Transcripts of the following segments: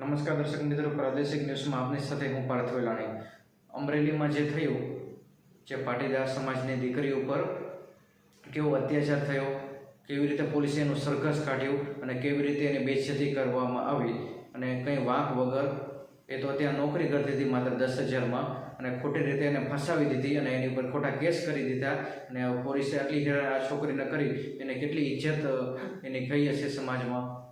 નમસ્કાર દર્શક મિત્રો, પ્રાદેશિક ન્યૂઝમાં આપની સાથે હું પાર્થ વેલાણી. અમરેલીમાં જે થયું, જે પાટીદાર સમાજની દીકરી ઉપર કેવો અત્યાચાર થયો, કેવી રીતે પોલીસે એનું સરઘસ કાઢ્યું અને કેવી રીતે એની બેચતી કરવામાં આવી અને કંઈ વાંક વગર એ તો ત્યાં નોકરી કરતી હતી માત્ર દસ હજારમાં અને ખોટી રીતે એને ફસાવી દીધી અને એની ઉપર ખોટા કેસ કરી દીધા અને પોલીસે આટલી આ છોકરીને કરી, એને કેટલી ઇજ્જત એને ગઈ હશે સમાજમાં?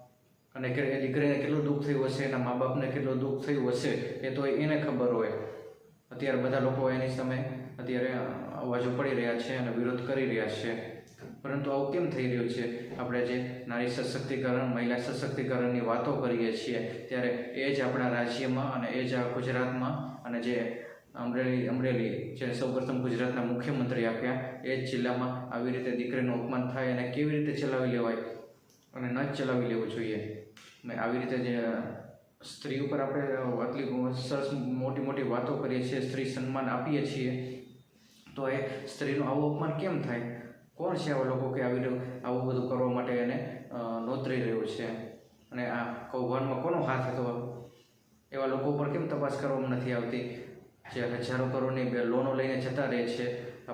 અને કે દીકરીને કેટલું દુઃખ થયું હશે, એના મા બાપને કેટલું દુઃખ થયું હશે, એ તો એને ખબર હોય. અત્યારે બધા લોકો એની સામે અત્યારે અવાજો પડી રહ્યા છે અને વિરોધ કરી રહ્યા છે. પરંતુ આવું કેમ થઈ રહ્યું છે? આપણે જે નારી સશક્તિકરણ, મહિલા સશક્તિકરણની વાતો કરીએ છીએ, ત્યારે એ જ આપણા રાજ્યમાં અને એ જ ગુજરાતમાં અને જે અમરેલી અમરેલી, જે સૌપ્રથમ ગુજરાતના મુખ્યમંત્રી આપ્યા, એ જ જિલ્લામાં આવી રીતે દીકરીનું અપમાન થાય અને કેવી રીતે ચલાવી લેવાય? અને ન જ ચલાવી લેવું જોઈએ. મેં આવી રીતે જે સ્ત્રી ઉપર આપણે આટલી સરસ મોટી મોટી વાતો કરીએ છીએ, સ્ત્રી સન્માન આપીએ છીએ, તો એ સ્ત્રીનું આવું અપમાન કેમ થાય? કોણ છે આવા લોકો કે આવી આવું બધું કરવા માટે એને નોતરી રહ્યું છે? અને આ કૌભાંડમાં કોનો હાથ હતો? એવા લોકો ઉપર કેમ તપાસ કરવામાં નથી આવતી? જે હજારો કરોડની લોનો લઈને જતા રહે છે.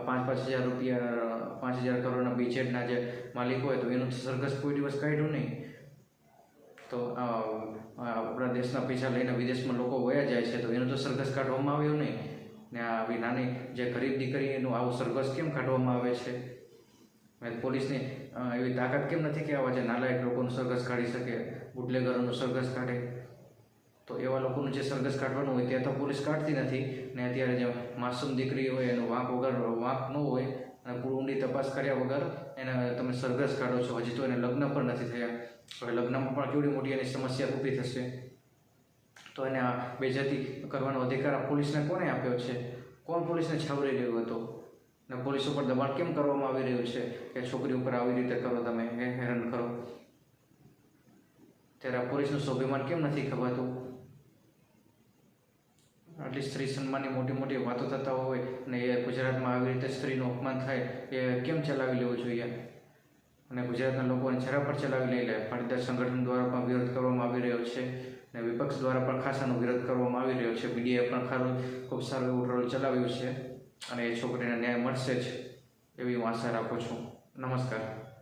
પાંચ પાંચ હજાર રૂપિયા, પાંચ હજાર કરોડના બીજેડના જે માલિક હોય તો એનું સરઘસ કોઈ દિવસ કાઢ્યું નહીં. તો આપણા દેશના પૈસા લઈને વિદેશમાં લોકો વયા જાય છે તો એનું તો સરઘસ કાઢવામાં આવ્યું નહીં. ને આવી નાની જે ગરીબ દીકરી એનું આવું સરઘસ કેમ કાઢવામાં આવે છે? પોલીસની એવી તાકાત કેમ નથી કે આવા જે નાલાયક લોકોનું સરઘસ કાઢી શકે, બુટલેગરોનું સરઘસ કાઢે? તો એવા લોકોનું જે સરઘસ કાઢવાનું હોય ત્યાં તો પોલીસ કાઢતી નથી. ને અત્યારે જે માસૂમ દીકરી હોય, એનો વાંક વગર વાંક ન હોય, અને પૂરી ઊંડી તપાસ કર્યા વગર એને તમે સરઘસ કાઢો છો. હજી તો એને લગ્ન પણ નથી થયા. હવે લગ્નમાં પણ કેવડી મોટી એની સમસ્યા ઊભી થશે. તો એને આ બેજતી કરવાનો અધિકાર આ પોલીસને કોને આપ્યો છે? કોણ પોલીસને છાવરી રહ્યો હતો? ને પોલીસ ઉપર દબાણ કેમ કરવામાં આવી રહ્યું છે કે છોકરી ઉપર આવી રીતે કરો તમે? હેરાન કરો. ત્યારે આ પોલીસનું સ્વાભિમાન કેમ નથી ખવાતું આટલી સ્ત્રી સન્માનની મોટી મોટી વાતો થતા હોય અને એ ગુજરાતમાં આવી રીતે સ્ત્રીનું અપમાન થાય, એ કેમ ચલાવી લેવું જોઈએ? અને ગુજરાતના લોકોને જરા પણ ચલાવી લઈ લે. પાટીદાર સંગઠન દ્વારા પણ વિરોધ કરવામાં આવી રહ્યો છે અને વિપક્ષ દ્વારા પણ ખાસાનો વિરોધ કરવામાં આવી રહ્યો છે. મીડિયાએ પણ ખારું, ખૂબ સારું એવું રોલ ચલાવ્યું છે અને એ છોકરીને ન્યાય મળશે જ એવી હું આશા રાખું છું. નમસ્કાર.